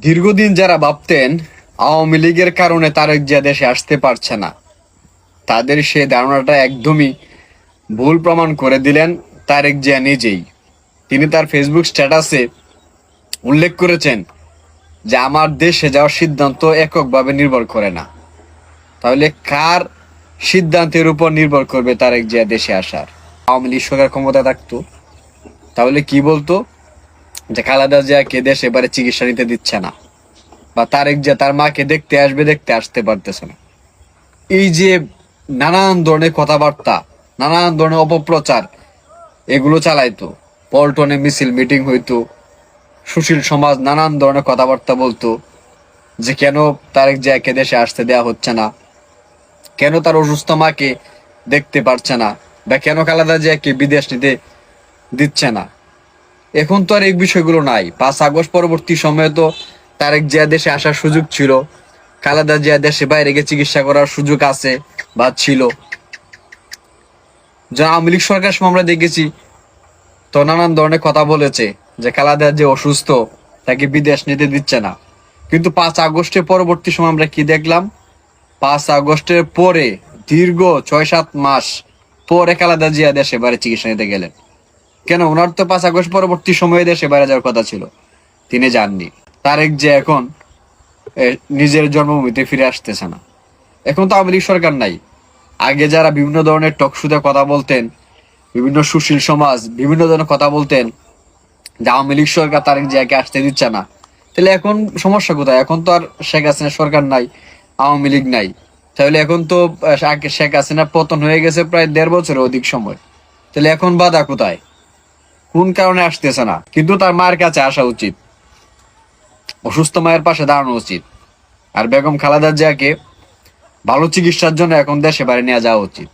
দীর্ঘদিন যারা ভাবতেন, আওয়ামী লীগের কারণে তারেক জিয়া দেশে আসতে পারছে না। তাদের সে ধারণাটা একদমই ভুল প্রমাণ করে দিলেন তারেক জিয়া নিজেই। তিনি তার ফেসবুক স্ট্যাটাসে উল্লেখ করেছেন যে, আমার দেশে যাওয়ার সিদ্ধান্ত এককভাবে নির্ভর করে না। তাহলে কার সিদ্ধান্তের উপর নির্ভর করবে তারেক জিয়া দেশে আসার? আওয়ামী লীগ সরকার ক্ষমতা থাকতো। তাহলে কি বলতো? যে খালেদা জিয়াকে দেশে এবারে চিকিৎসা নিতে দিচ্ছে না। বা তারেক জিয়া তার মাকে দেখতে আসবে, দেখতে আসতে পারতেছে না। এই যে নানান ধরনের কথাবার্তা, নানান ধরনের অপপ্রচার, এগুলো চালাইতো। পল্টনে মিছিল মিটিং হইতো। সুশীল সমাজ নানান ধরনের কথাবার্তা বলতো যে কেন তারেক জিয়াকে দেশে আসতে দেয়া হচ্ছে না? কেন তার অসুস্থ মাকে দেখতে পারছে না? বা কেন খালেদা জিয়াকে বিদেশ নিতে দিচ্ছে না? এখন তো আর এই বিষয়গুলো নাই। পাঁচ আগস্ট পরবর্তী সময়ে তো তারেক জিয়া দেশে আসার সুযোগ ছিল। খালেদা জিয়া দেশে বাইরে গিয়ে চিকিৎসা করার সুযোগ আছে বা ছিল। যা আওয়ামী লীগ সরকার আমরা দেখেছি, তো নানান ধরনের কথা বলেছে যে খালেদা যে অসুস্থ, তাকে বিদেশ নিতে দিচ্ছে না। কিন্তু পাঁচ আগস্টের পরবর্তী সময় আমরা কি দেখলাম? পাঁচ আগস্টের পরে, দীর্ঘ ছয় সাত মাস পরে খালেদা জিয়া দেশে বাইরে চিকিৎসা নিতে গেলেন। কেন? ওনার তো পাঁচ আগস্ট পরবর্তী সময়ে দেশে বাইরে যাওয়ার কথা ছিল। তিনি যাননি। তারেক যে এখন নিজের জন্মভূমিতে ফিরে আসতেছে না। এখন তো আওয়ামী সরকার নাই। আগে যারা বিভিন্ন ধরনের টকশুতে কথা বলতেন, বিভিন্ন সুশীল সমাজ, বিভিন্ন ধরনের কথা বলতেন, যে আওয়ামী লীগ সরকার তারেক জিয়াকে আসতে দিচ্ছে না, তাহলে এখন সমস্যা কোথায়? এখন তো আর শেখ হাসিনা সরকার নাই, আওয়ামী লীগ নাই। তাহলে এখন তো শেখ- শেখ হাসিনা পতন হয়ে গেছে প্রায় দেড় বছরের অধিক সময়। তাহলে এখন বাধা কোথায়? কোন কারণে আসতেছে না। কিন্তু তার মায়ের কাছে আসা উচিত। অসুস্থ মায়ের পাশে দাঁড়ানো উচিত। আর বেগম খালেদা জিয়াকে ভালো চিকিৎসার জন্য এখন দেশে বাইরে নিয়ে যাওয়া উচিত।